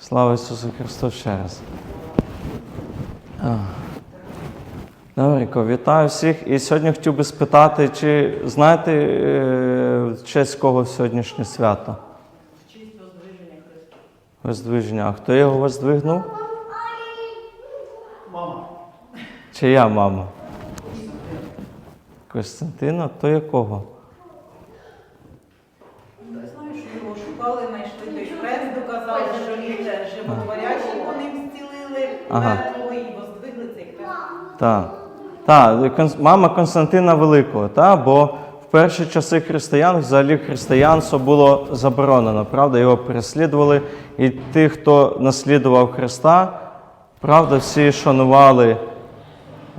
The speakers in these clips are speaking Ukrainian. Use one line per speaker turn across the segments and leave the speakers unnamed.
Слава Ісусу Христу ще раз. Добренько, вітаю всіх. І сьогодні хотів би спитати, чи знаєте, е, в честь кого сьогоднішнє свято?
В Честь воздвиження Христа.
Воздвиження. А хто його воздвигнув?
Мама.
Чи я, мама? Костянтина, то якого?
Я знаю, що його шукали, знайшли той хрест, доказали, що він це животворячий, вони зцілили
Ага. Так. Так, мама Константина Великого, та? бо в перші часи християн взагалі християнство було заборонено, правда, його переслідували. І ті, хто наслідував Христа, правда, всі шанували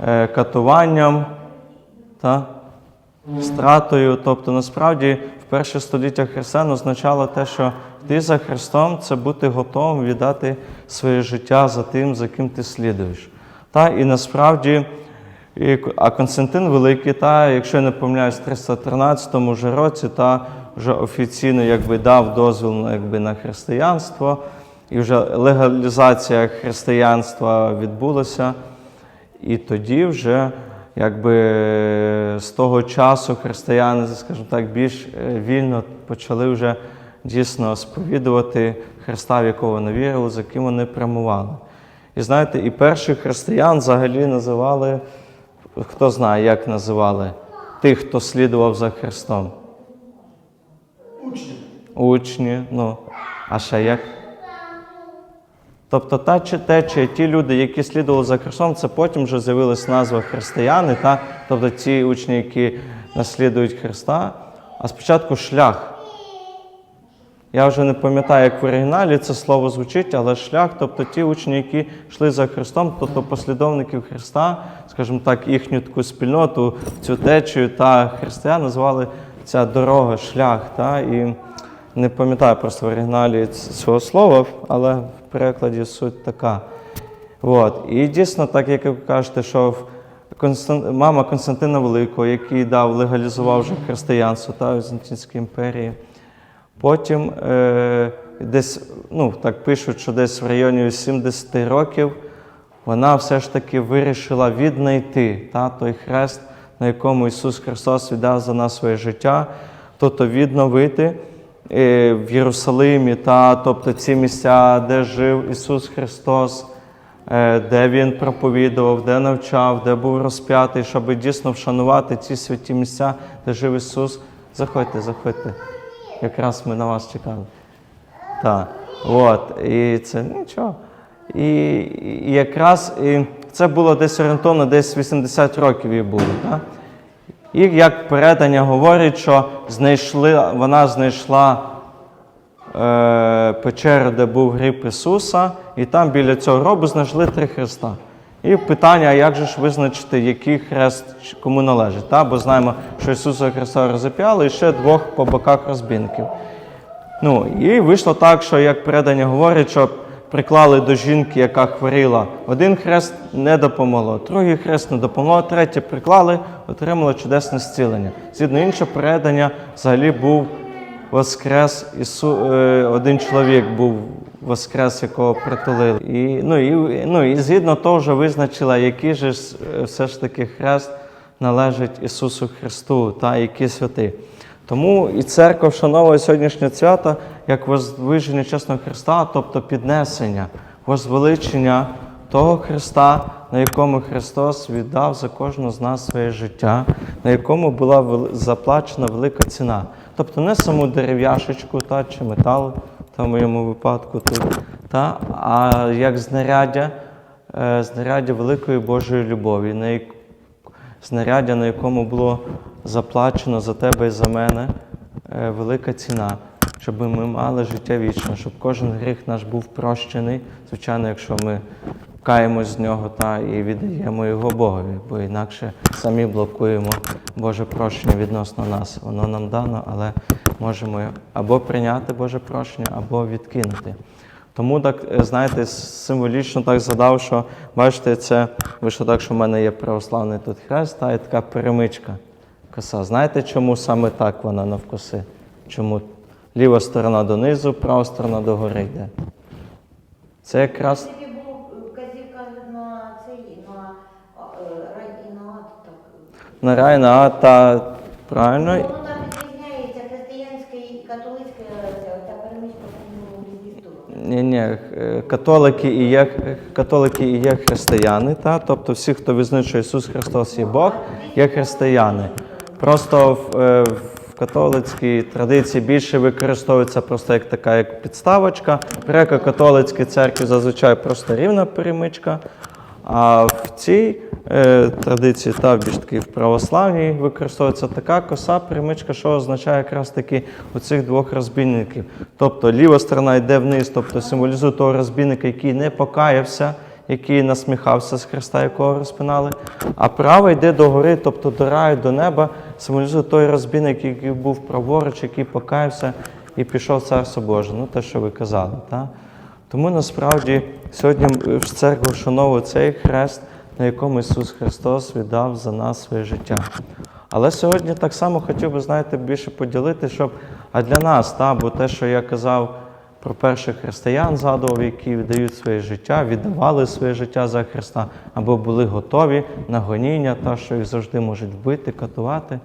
е, катуванням та стратою. Тобто, насправді, в перше століття християн означало те, що йти за Христом це бути готовим віддати своє життя за тим, за ким ти слідуєш. Та, і насправді, а Константин Великий, та, якщо я не помиляюсь, в 313 вже році, та вже офіційно якби, дав дозвіл якби, на християнство, і вже легалізація християнства відбулася. І тоді вже якби з того часу християни, скажімо так, більш е, вільно почали вже дійсно сповідувати Христа, в якого вони вірили, за ким вони прямували. І знаєте, і перших християн взагалі називали, хто знає, як називали, тих, хто слідував за Христом.
Учні.
Учні, ну, а ще як? Тобто та чи те, чи ті люди, які слідували за Христом, це потім вже з'явилась назва християни, та? тобто ті учні, які наслідують Христа, а спочатку шлях. Я вже не пам'ятаю, як в оригіналі це слово звучить, але шлях, тобто ті учні, які йшли за Христом, тобто послідовників Христа, скажімо так, їхню таку спільноту, цю течію та християн назвали ця дорога, шлях. Та? І не пам'ятаю просто в оригіналі цього слова, але в перекладі суть така. От. І дійсно, так як ви кажете, що в Констан... мама Константина Великого, який дав, легалізував вже християнство та Візантійській імперії. Потім е, десь, ну так пишуть, що десь в районі 70 років вона все ж таки вирішила віднайти та, той хрест, на якому Ісус Христос віддав за нас своє життя, тобто відновити е, в Єрусалимі, та, тобто ці місця, де жив Ісус Христос, е, де Він проповідував, де навчав, де був розп'ятий, щоб дійсно вшанувати ці святі місця, де жив Ісус. Заходьте, заходьте. Якраз ми на вас чекали. Так. От. І це нічого. І, і якраз і це було десь орієнтовно, десь 80 років їй було. Так? І як передання говорить, що знайшли, вона знайшла е, печеру, де був гріб Ісуса, і там біля цього гробу знайшли три хреста. І питання, як же ж визначити, який хрест кому належить? Та? Бо знаємо, що Ісуса Христа розіп'яли і ще двох по боках розбінків. Ну, і вийшло так, що як передання говорить, що приклали до жінки, яка хворіла, один хрест не допомогло, другий хрест не допомогло, третє приклали, отримали чудесне зцілення. Згідно іншого передання, взагалі був воскрес Ісу, е, один чоловік був воскрес, якого притулили. І, ну, і, ну, і згідно того вже визначила, який же е, все ж таки хрест належить Ісусу Христу та які святи. Тому і церква вшановує сьогоднішнє свято як возвиження чесного Христа, тобто піднесення, возвеличення того Христа, на якому Христос віддав за кожного з нас своє життя, на якому була заплачена велика ціна. Тобто не саму дерев'яшечку та, чи метал, та в моєму випадку тут, та, а як знаряддя, е, знаряддя великої Божої любові, на як- знаряддя, на якому було заплачено за тебе і за мене е, велика ціна, щоб ми мали життя вічне, щоб кожен гріх наш був прощений, звичайно, якщо ми каємось з нього та і віддаємо його Богові, бо інакше самі блокуємо Боже прощення відносно нас. Воно нам дано, але можемо або прийняти Боже прощення, або відкинути. Тому так, е, знаєте, символічно так згадав, що бачите, це вийшло так, що в мене є православний тут хрест, та і така перемичка коса. Знаєте, чому саме так вона навкоси? Чому ліва сторона донизу, права сторона догори йде? Це якраз
Тільки був вказівка на цей, на е, рай і на ад, так.
На рай, на та правильно.
Воно там відрізняється християнська і католицька ця перемичка.
Ні, ні, католики і є католики і є християни, та тобто всі, хто визнає, що Ісус Христос є Бог, є християни. Просто в, е, в католицькій традиції більше використовується просто як така як підставочка. В греко-католицькій церкві зазвичай просто рівна перемичка. А в цій е, традиції, та більш таки в православній, використовується така коса перемичка, що означає якраз таки оцих двох розбійників. Тобто ліва сторона йде вниз, тобто символізує того розбійника, який не покаявся, який насміхався з Христа, якого розпинали. А права йде до гори, тобто до раю, до неба, символізує той розбійник, який був праворуч, який покаявся і пішов Царство Боже. Ну, те, що ви казали. так? Тому насправді сьогодні в церкву вшановує цей хрест, на якому Ісус Христос віддав за нас своє життя. Але сьогодні так само хотів би, знаєте, більше поділити, щоб а для нас, та, бо те, що я казав про перших християн, згадував, які віддають своє життя, віддавали своє життя за Христа, або були готові на гоніння, та, що їх завжди можуть вбити, катувати.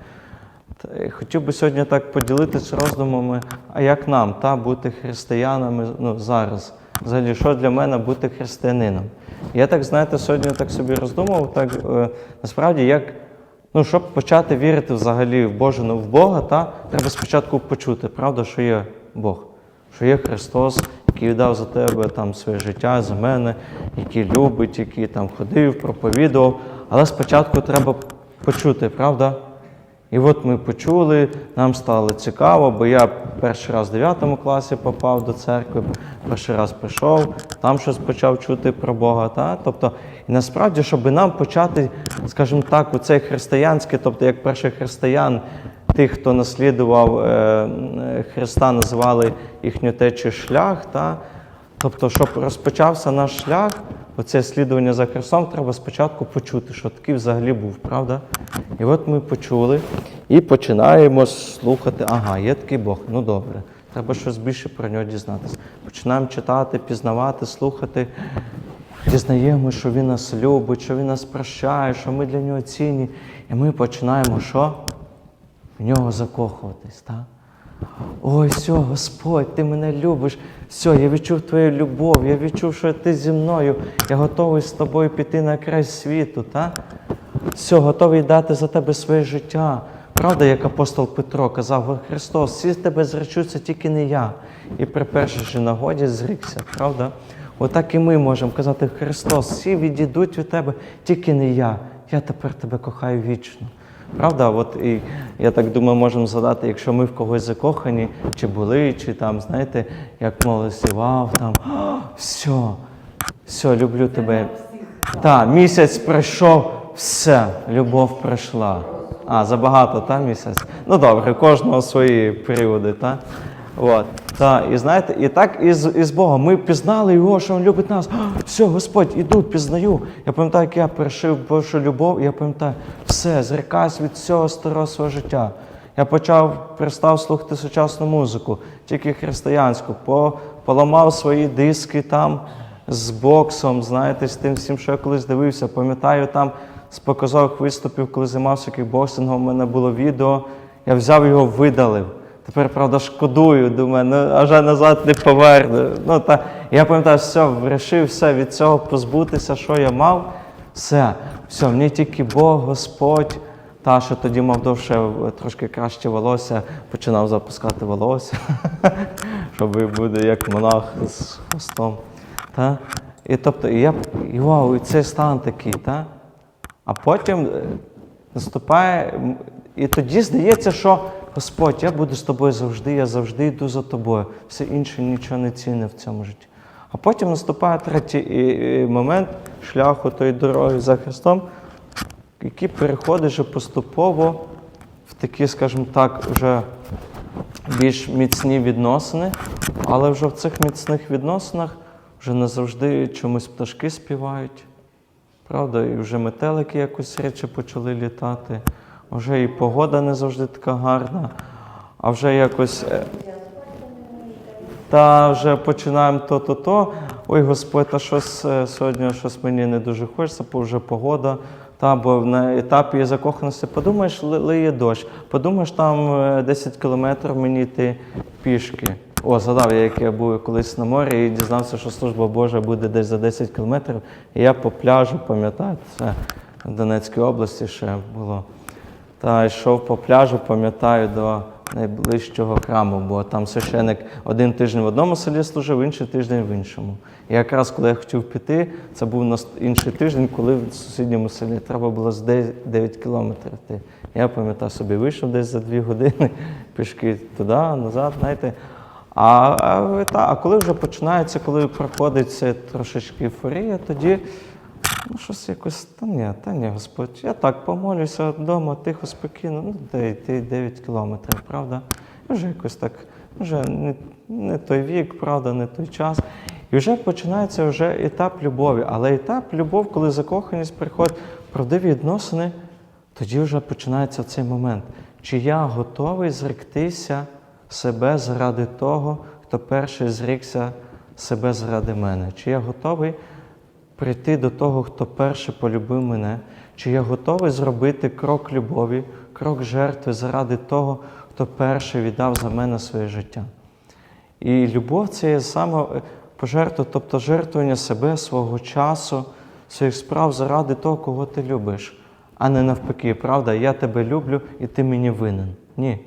Хотів би сьогодні так поділитися роздумами, а як нам та, бути християнами ну, зараз? Взагалі, що для мене бути християнином? Я так, знаєте, сьогодні так собі роздумував, так е, насправді, як, ну, щоб почати вірити взагалі в Боже, ну, в Бога, та, треба спочатку почути, правда, що є Бог, що є Христос, який віддав за тебе там своє життя, за мене, який любить, який там ходив, проповідував. Але спочатку треба почути, правда? І от ми почули, нам стало цікаво, бо я перший раз в 9 класі попав до церкви, перший раз прийшов, там щось почав чути про Бога. Та? Тобто, і насправді, щоб нам почати, скажімо так, у цей християнський, тобто як перших християн, тих, хто наслідував е, Христа, називали їхню течію шлях. Та? Тобто, щоб розпочався наш шлях, оце слідування за Христом, треба спочатку почути, що такий взагалі був, правда? І от ми почули і починаємо слухати, ага, є такий Бог, ну добре, треба щось більше про нього дізнатися. Починаємо читати, пізнавати, слухати. Дізнаємо, що Він нас любить, що Він нас прощає, що ми для нього цінні. І ми починаємо що? В нього закохуватись. так? Ой, все, Господь, ти мене любиш. Все, я відчув твою любов, я відчув, що ти зі мною. Я готовий з тобою піти на край світу. Та? Все, готовий дати за тебе своє життя. Правда, як апостол Петро казав, Христос, всі тебе зречуться, тільки не я. І при першій же нагоді зрікся, правда? Отак і ми можемо казати, Христос, всі відійдуть від тебе, тільки не я. Я тепер тебе кохаю вічно. Правда, от і я так думаю, можемо згадати, якщо ми в когось закохані, чи були, чи там, знаєте, як молилися, вау, там все, все, люблю тебе. Та, місяць пройшов, все, любов пройшла. А, забагато, та місяць. Ну добре, кожного свої періоди, та? От. Та, і знаєте, і так і з, Богом. Ми пізнали його, що Він любить нас. Все, Господь, іду, пізнаю. Я пам'ятаю, як я перешив Божу любов, і я пам'ятаю, все, зрікаюсь від всього старого свого життя. Я почав перестав слухати сучасну музику, тільки християнську, по, поламав свої диски там з боксом, знаєте, з тим всім, що я колись дивився. Пам'ятаю, там з показових виступів, коли займався кікбоксингом, у мене було відео, я взяв його, видалив. Тепер, правда, шкодую, думаю, ну а вже назад не поверну. Ну, та, я пам'ятаю, все, вирішив все від цього позбутися, що я мав. Все, все, мені тільки Бог, Господь. Та, що тоді мав довше трошки краще волосся, починав запускати волосся, щоб буде як монах з хвостом. Та? І тобто, і я, і вау, і цей стан такий, та? а потім е, наступає, і тоді здається, що Господь, я буду з тобою завжди, я завжди йду за тобою. Все інше нічого не цінне в цьому житті. А потім наступає третій і- і момент шляху тої дороги за Христом, який переходить вже поступово в такі, скажімо так, вже більш міцні відносини, але вже в цих міцних відносинах вже не завжди чомусь пташки співають. Правда, і вже метелики якось речі почали літати, вже і погода не завжди така гарна, а вже якось. е, Та вже починаємо то-то-то, ой, Господь, та щось е, сьогодні щось мені не дуже хочеться, бо вже погода. Та, бо на етапі закоханості подумаєш, лиє дощ, подумаєш, там е, 10 кілометрів мені йти пішки. О, згадав я, як я був колись на морі і дізнався, що служба Божа буде десь за 10 кілометрів. І я по пляжу, пам'ятаю, це в Донецькій області ще було. Та йшов по пляжу, пам'ятаю, до найближчого храму, бо там священик один тиждень в одному селі служив, інший тиждень в іншому. І якраз коли я хотів піти, це був інший тиждень, коли в сусідньому селі треба було з 9 кілометрів йти. Я пам'ятаю собі, вийшов десь за дві години пішки туди, назад, знаєте. А, а, та, а коли вже починається, коли проходить це трошечки ейфорія, тоді Ну, щось якось, та ні, та ні, Господь. Я так помолюся вдома, тихо, спокійно, ну де йти 9 кілометрів, правда? Вже якось так, вже не, не той вік, правда, не той час. І вже починається вже етап любові. Але етап любов, коли закоханість приходить, правдиві відносини, тоді вже починається цей момент. Чи я готовий зректися себе заради того, хто перший зрікся себе заради мене? Чи я готовий прийти до того, хто перший полюбив мене, чи я готовий зробити крок любові, крок жертви заради того, хто перший віддав за мене своє життя. І любов це є саме пожертва, тобто жертвування себе, свого часу, своїх справ заради того, кого ти любиш, а не навпаки, правда, я тебе люблю і ти мені винен. Ні.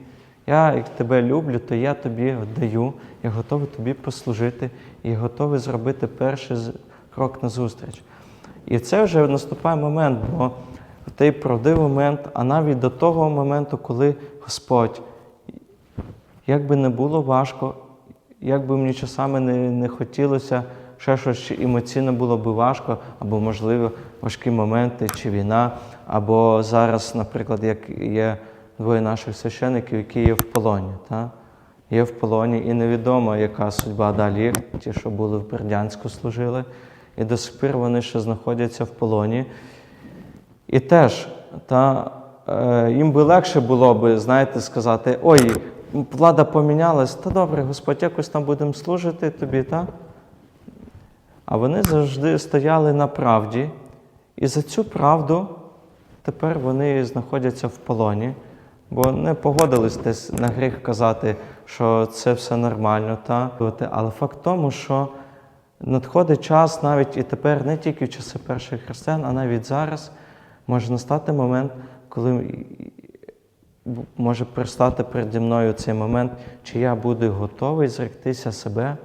Я як тебе люблю, то я тобі даю, я готовий тобі послужити і готовий зробити перший з- крок назустріч. І це вже наступає момент, бо той правдивий момент, а навіть до того моменту, коли Господь як би не було важко, як би мені часами не, не хотілося, ще щось емоційно було би важко, або, можливо, важкі моменти, чи війна, або зараз, наприклад, як є двоє наших священиків, які є в полоні. Та? Є в полоні, і невідомо, яка судьба далі ті, що були в Бердянську, служили, і до сих пір вони ще знаходяться в полоні. І теж та, е, їм би легше було би, знаєте, сказати, ой, влада помінялась, та добре, Господь, якось там будемо служити тобі, та? А вони завжди стояли на правді, і за цю правду тепер вони знаходяться в полоні, бо не погодились десь на гріх казати, що це все нормально. Та? Але факт тому, що надходить час навіть і тепер не тільки в часи перших християн, а навіть зараз може настати момент, коли може пристати переді мною цей момент, чи я буду готовий зректися себе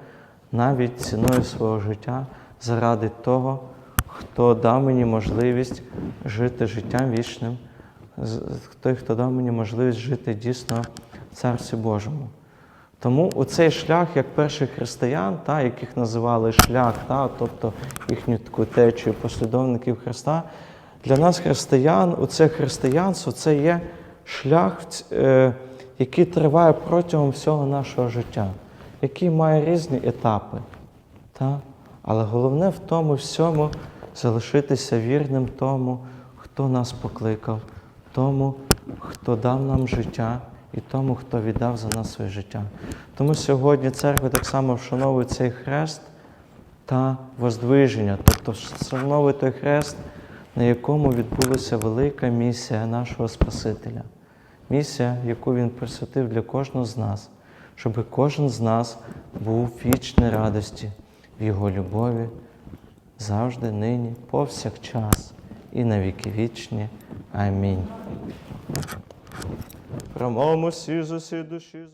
навіть ціною свого життя заради того, хто дав мені можливість жити життям вічним, той, хто дав мені можливість жити дійсно в Царстві Божому. Тому у цей шлях, як перших християн, та, яких називали шлях, та, тобто їхню таку течію послідовників Христа, для нас, християн, оце християнство це є шлях, е, який триває протягом всього нашого життя, який має різні етапи. Та? Але головне в тому всьому залишитися вірним тому, хто нас покликав, тому, хто дав нам життя і тому, хто віддав за нас своє життя. Тому сьогодні церква так само вшановує цей хрест та воздвиження, тобто вшановує той хрест, на якому відбулася велика місія нашого Спасителя. Місія, яку Він присвятив для кожного з нас, щоб кожен з нас був в вічній радості в Його любові завжди, нині, повсякчас і на віки вічні. Амінь. Промовимо всі з усі душі.